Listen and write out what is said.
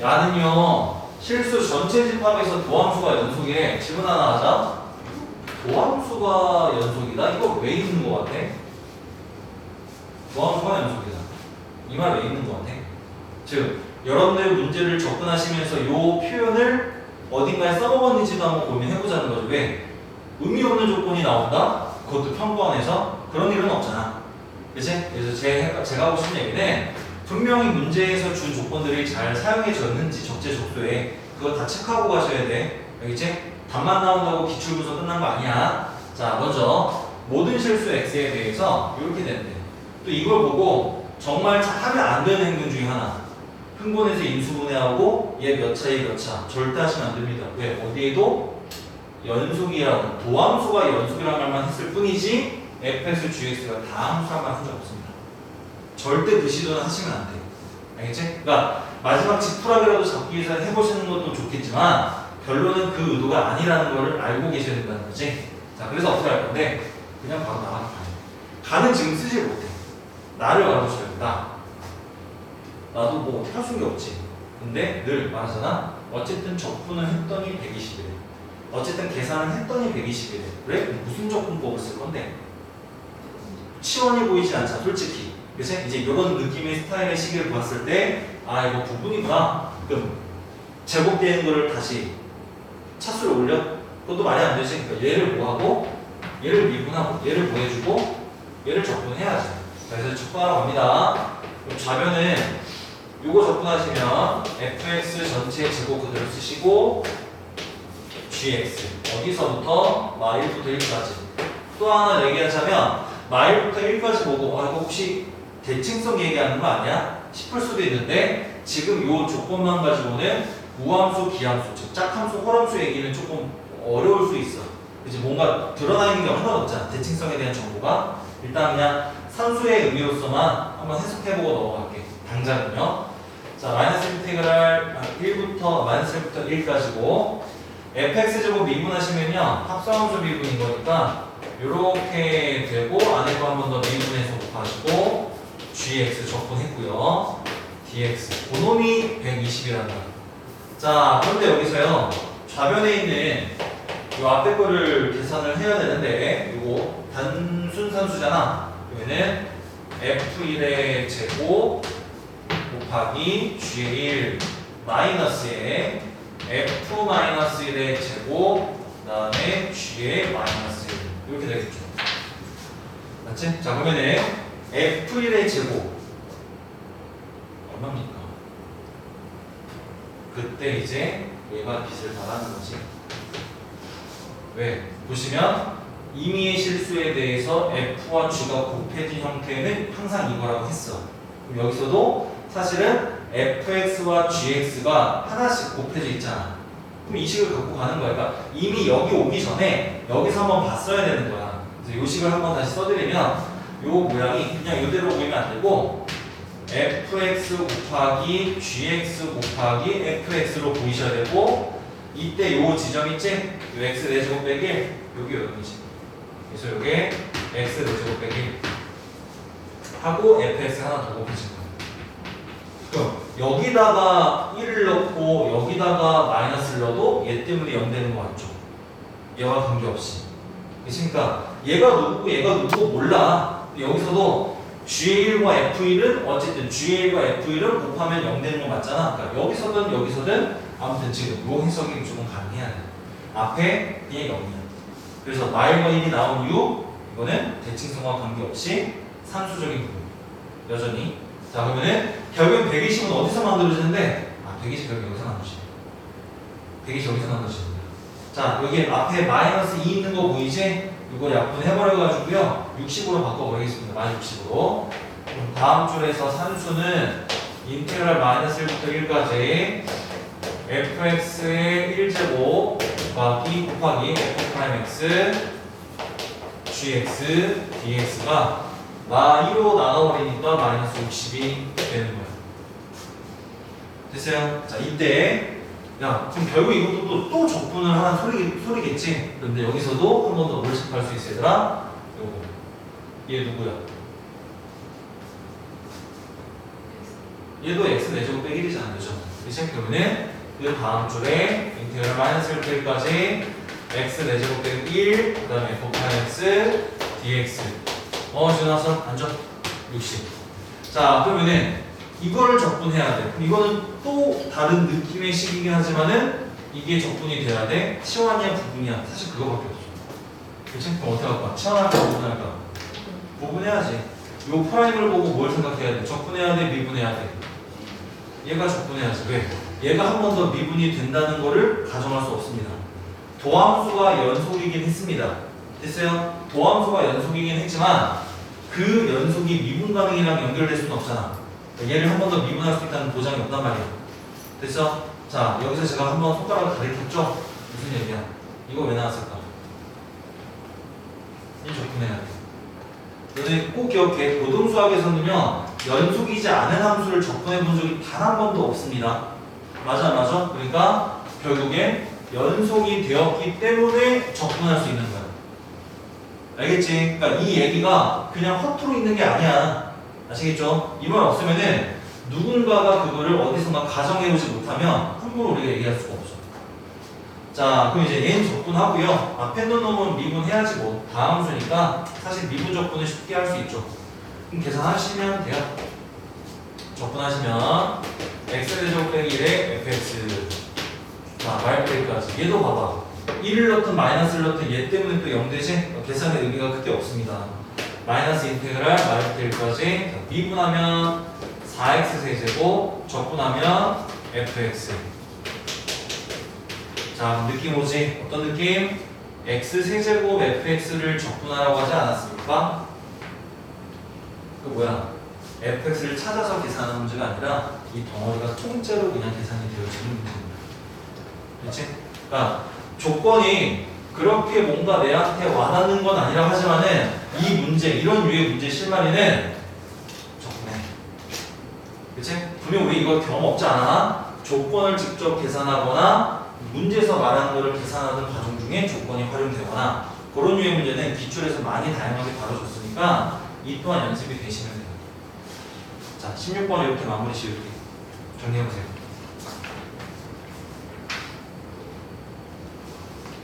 야는요 실수 전체 집합에서 도함수가 연속이래 질문 하나 하자 도함수가 연속이다? 이거 왜 있는 거 같아? 도함수가 연속이다 이 말 왜 있는 거 같아? 즉 여러분들 문제를 접근하시면서 요 표현을 어딘가에 써먹었는지도 한번 고민해보자는 거죠 왜? 의미 없는 조건이 나온다? 그것도 평가원에서 그런 일은 없잖아 그치? 그래서 제, 제가 하고 싶은 얘기는 분명히 문제에서 준 조건들이 잘 사용해졌는지 적재 적소에 그거 다 체크하고 가셔야 돼. 알겠지? 답만 나온다고 기출분석 끝난 거 아니야. 자, 먼저 모든 실수 x에 대해서 이렇게 된대. 또 이걸 보고 정말 자- 하면 안 되는 행동 중에 하나. 흥분해서 인수분해하고 얘 몇 차에 몇 차. 절대 하시면 안 됩니다. 왜? 어디에도 연속이라고 도함수가 연속이라는 말만 했을 뿐이지 fx, gx가 다 함수란 말한 적 없습니다. 절대 그 시도는 하시면 안 돼요. 알겠지? 그러니까 마지막 지푸라기라도 잡기 위해서 해보시는 것도 좋겠지만 결론은 그 의도가 아니라는 거를 알고 계셔야 된다는 거지. 자, 그래서 어떻게 할 건데 그냥 바로 나가서 가요. 가는 지금 쓰지 못해. 나를 알아보셔야 된다. 나도 뭐 어떻게 할 수는 없지. 근데 늘 말하잖아. 어쨌든 적분을 했더니 120이래. 어쨌든 계산을 했더니 120이래. 그래? 무슨 적분법을 쓸 건데? 치원이 보이지 않잖아, 솔직히. 그래서 이제 이런 느낌의 스타일의 시계를 보았을 때, 아, 이거 부분이구나. 그럼 제곱되는 거를 다시 차수를 올려? 그것도 말이 안 되지. 그러니까 얘를 뭐하고, 얘를 미분하고, 얘를 뭐해주고, 얘를 적분해야지. 자, 그래서 적분하러 갑니다. 그럼 좌변은 요거 적분하시면 fx 전체 제곱 그대로 쓰시고, gx. 어디서부터? 마일부터 1까지. 또 하나 얘기하자면, 마일부터 1까지 보고 아 이거 혹시 대칭성 얘기하는 거 아니야? 싶을 수도 있는데 지금 요 조건만 가지고는 우함수, 기함수, 즉 짝함수, 호람수 얘기는 조금 어려울 수 있어. 이제 뭔가 드러나 있는 게 하나도 없잖아. 대칭성에 대한 정보가 일단 그냥 산수의 의미로서만 한번 해석해보고 넘어갈게. 당장은요. 자 마이너스 인테그랄 1부터 마이너스 1부터 1까지고 fx 제곱 미분하시면요 합성함수 미분인 거니까 이렇게 되고 안에 거 한 번 더 미분해서 곱하시고 gx 적분했고요. dx 고놈이 120이란다. 자 그런데 여기서요 좌변에 있는 이 앞에 거를 계산을 해야 되는데 이거 단순 산수잖아. 그러면은 f1의 제곱 곱하기 g1 마이너스에 f-1의 제곱 그다음에 g의 마이너스 1 이렇게 되겠죠. 맞지? 자 그러면은 f1의 제곱 얼마입니까? 그때 이제 얘가 빚을 받아는 거지. 왜? 보시면 임의의 실수에 대해서 f와 g가 곱해진 형태는 항상 이거라고 했어. 그럼 여기서도 사실은 fx와 gx가 하나씩 곱해져 있잖아. 그럼 이 식을 갖고 가는 거야. 그러니까 이미 여기 오기 전에 여기서 한번 봤어야 되는 거야. 그래서 이 식을 한번 다시 써드리면 요 모양이 그냥 이대로 보이면 안 되고 fx 곱하기 gx 곱하기 fx로 보이셔야 되고 이때 요 지점 있지? 요 x 4제곱 빼기 1 여기 여기지. 그래서 요게 x 4제곱 빼기 1 하고 fx 하나 더 곱해진. 그럼 여기다가 1을 넣고 여기다가 마이너스를 넣어도 얘 때문에 0 되는 거 맞죠? 얘와 관계없이. 그러니까 얘가 누구고 얘가 누구고 몰라. 여기서도 G1과 F1은 어쨌든 G1과 F1을 곱하면 0 되는 거 맞잖아. 그러니까 여기서든 여기서든 아무튼 지금 요 해석이 무조건 가능해야 돼. 앞에 그냥 0이야. 그래서 마일과 1이 나온 이유 이거는 대칭성과 관계없이 산수적인 부분. 여전히 자 그러면은 결국엔 120은 어디서 만들어지는데 아 120 결국 여기서 만들어지 120 여기서 만들어집니다 자 여기 앞에 마이너스 2 있는 거 보이지? 이거 약분 해버려 가지고요 60으로 바꿔버리겠습니다 마이너스 60으로 그럼 다음 줄에서 산수는 인테그랄 마이너스 1부터 1까지 fx의 1제곱 곱하기 곱하기 f 프라임 x gx dx가 마 2로 나눠버리니까 마이너스 60이 되는 거예요. 됐어요? 자, 이때 야, 그럼 결국 이것도 또, 또 적분을 하는 소리, 소리겠지? 그런데 여기서도 한 번 더 몰식할 수 있어 얘들아 요거 얘 누구야? 얘도 x 4제곱 빼기 1이잖아 그죠? 그치? 그러면은 그 다음 줄에 인테그랄 마이너스 1까지 x 4제곱 빼기 1, 그 다음에 f x dx 어 지나서 앉아 60 자 그러면은 이거를 적분해야 돼 이거는 또 다른 느낌의 식이긴 하지만은 이게 적분이 돼야 돼 치환이야 부분이야 사실 그거밖에 없어 그치? 그럼 어떻게 할 거야? 치환할까 부분할까? 부분해야지 요 프라임을 보고 뭘 생각해야 돼? 적분해야 돼? 미분해야 돼? 얘가 적분해야지 왜? 얘가 한 번 더 미분이 된다는 거를 가정할 수 없습니다 도함수가 연속이긴 했습니다 됐어요? 도함수가 연속이긴 했지만 그 연속이 미분 가능이랑 연결될 수는 없잖아 얘를 한 번 더 미분할 수 있다는 보장이 없단 말이야 됐어? 자 여기서 제가 한 번 손가락을 가리켰죠? 무슨 얘기야? 이거 왜 나왔을까? 이 적분해야 돼 너네 꼭 기억해. 고등수학에서는요, 연속이지 않은 함수를 접근해 본 적이 단 한 번도 없습니다. 맞아, 맞아. 그러니까 결국엔 연속이 되었기 때문에 접근할 수 있는 거야. 알겠지? 그러니까 이 얘기가 그냥 허투루 있는 게 아니야. 아시겠죠? 이 말 없으면은 누군가가 그거를 어디선가 가정해보지 못하면 함부로 우리가 얘기할 수가 없어. 자, 그럼 이제 얘는 적분하고요. 앞에 놓은 놈은 미분해야지 뭐. 다음 수니까 사실 미분 적분을 쉽게 할 수 있죠. 그럼 계산하시면 돼요. 적분하시면 x제곱 빼기 1에 fx 자, 마이너스까지 얘도 봐봐. 1을 넣든 마이너스를 넣든 얘 때문에 또 0되지? 계산의 의미가 크게 없습니다. 마이너스 인테그랄 마이너스까지 미분하면 4x 세제곱 적분하면 fx 자, 느낌 오지? 어떤 느낌? x 세제곱 fx를 적분하라고 하지 않았습니까? 그 뭐야? fx를 찾아서 계산하는 문제가 아니라 이 덩어리가 통째로 그냥 계산이 되어지는 문제입니다. 그렇지? 그러니까 조건이 그렇게 뭔가 내한테 와닿는 건 아니라 하지만은 이 문제, 이런 유의 문제 실마리는 적분해. 그치? 분명 우리 이거 경험 없지 않아? 조건을 직접 계산하거나 문제에서 말하는 거를 계산하는 과정 중에 조건이 활용되거나 그런 유의 문제는 기출에서 많이 다양하게 다뤄줬으니까 이 또한 연습이 되시면 돼요. 자, 16번 이렇게 마무리 지을게요. 정리해보세요.